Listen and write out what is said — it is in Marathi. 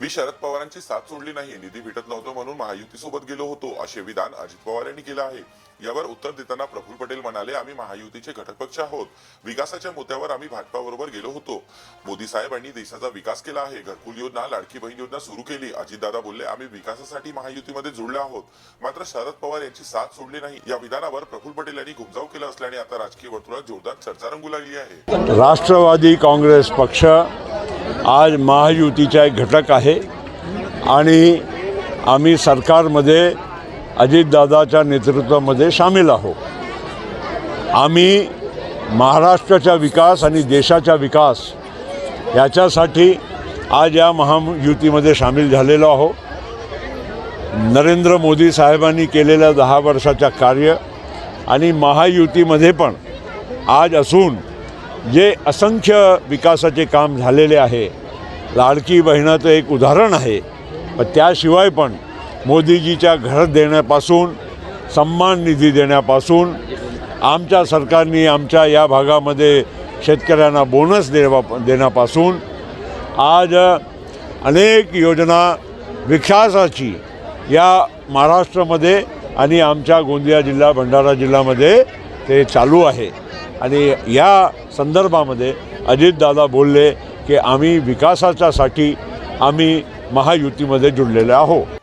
मी शरद पवारांची साथ सोडली नाही निधी भेटत नव्हतो म्हणून महायुतीसोबत गेलो होतो असे विधान अजित पवार यांनी केलं आहे. यावर उत्तर देताना प्रफुल्ल पटेल म्हणाले आम्ही महायुतीचे घटक पक्ष आहोत. विकासाच्या मुद्द्यावर आम्ही भाजपाबरोबर गेलो होतो. मोदी साहेबांनी देशाचा विकास केला आहे. घरकुल योजना लाडकी बहीण योजना सुरू केली. अजितदादा बोलले आम्ही विकासासाठी महायुतीमध्ये जुळले आहोत. मात्र शरद पवार यांची साथ सोडली नाही. या विधानावर प्रफुल्ल पटेल यांनी घुमजाव केला असल्याने आता राजकीय वर्तुळात जोरदार चर्चा रंगू लागली आहे. राष्ट्रवादी काँग्रेस पक्ष आज महायुतीचा एक घटक आहे आणि आम्ही सरकारमध्ये अजितदादाच्या नेतृत्वामध्ये सामील आहोत. आम्ही महाराष्ट्राचा विकास आणि देशाचा विकास याच्यासाठी आज या महायुतीमध्ये सामील झालेलो आहोत. नरेंद्र मोदी साहेबांनी केलेल्या दहा वर्षाच्या कार्य आणि महायुतीमध्ये पण आज असून जे असंख्य विकासाचे काम झालेले आहे लाडकी बहिणाचं एक उदाहरण आहे. पण त्याशिवाय पण मोदीजीच्या घर देण्यापासून सन्मान निधी देण्यापासून आमच्या सरकारने आमच्या या भागामध्ये शेतकऱ्यांना बोनस देवा देण्यापासून आज अनेक योजना विकासाची या महाराष्ट्रामध्ये आणि आमच्या गोंदिया जिल्हा भंडारा जिल्ह्यामध्ये ते चालू आहे. आणि या संदर्भामध्ये अजितदादा बोलले की आम्ही विकासाच्यासाठी आम्ही महायुतीमध्ये जुळलेले आहोत.